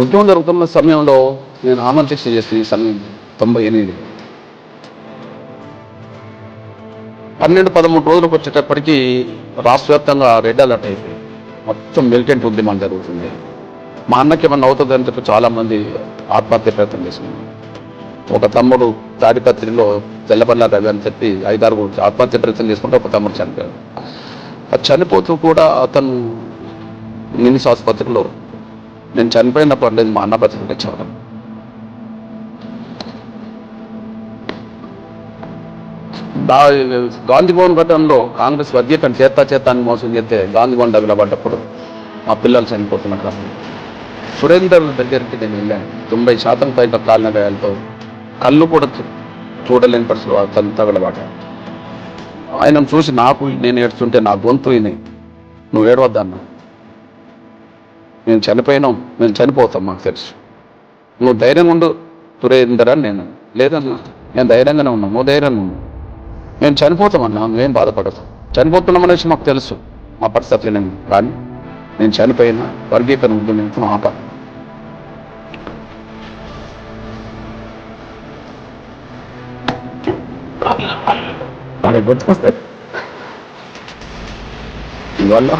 ఉద్యమం జరుగుతున్న సమయంలో నేను ఆమంత్రిక్ష చేసిన సమయం తొంభై ఎనిమిది. పన్నెండు పదమూడు రోజులకు వచ్చేటప్పటికీ రాష్ట్ర వ్యాప్తంగా రెడ్ అలర్ట్ అయిపోయి మొత్తం మిలిటెంట్ ఉద్యమం జరుగుతుంది. మా అన్నకి ఏమన్నా అవుతుందని చెప్పి చాలామంది ఆత్మహత్య ప్రయత్నం చేసింది ఒక తమ్ముడు తాడిపత్రిలో తెల్లబల్ల రవి అని చెప్పి ఐదారు ఆత్మహత్య ప్రయత్నం చేసుకుంటే ఒక తమ్ముడు చనిపోయాడు. ఆ చనిపోతూ కూడా అతను నిమ్స్ ఆసుపత్రిలో నేను చనిపోయినప్పుడు అంటే మా అన్న బతికి వచ్చేవాడు దా- గాంధీ భవన్ ఘటనలో కాంగ్రెస్ వర్గీకరణ చేత చేతాన్ని మోసం చేస్తే గాంధీ భవన్ తగలబడ్డప్పుడు మా పిల్లలు చనిపోతున్నారు సురేందర్ దగ్గరికి నేను వెళ్ళాను. తొంభై శాతం పైన కాలిన గాయాలతో కళ్ళు కూడా చూడలేని పరిస్థితులు అతను తగలబాట ఆయన చూసి నాకు నేను ఏడుస్తుంటే నా గొంతు నువ్వు ఏడవద్దన్నా. మేము చనిపోయినాం మేము చనిపోతాం మాకు తెలుసు. నువ్వు ధైర్యంగా ఉండు సురేందర్ నేను. లేదన్నా నేను ధైర్యంగానే ఉన్నాను నువ్వు ధైర్యంగా ఉన్నావు మేము చనిపోతామన్నా నువ్వేం బాధపడదు చనిపోతున్నాం అనేసి మాకు తెలుసు మా పరిస్థితి నేను కానీ నేను చనిపోయినా వర్గీకరణ నేను ఆప గుర్తుకొస్తాయి ఇవాళ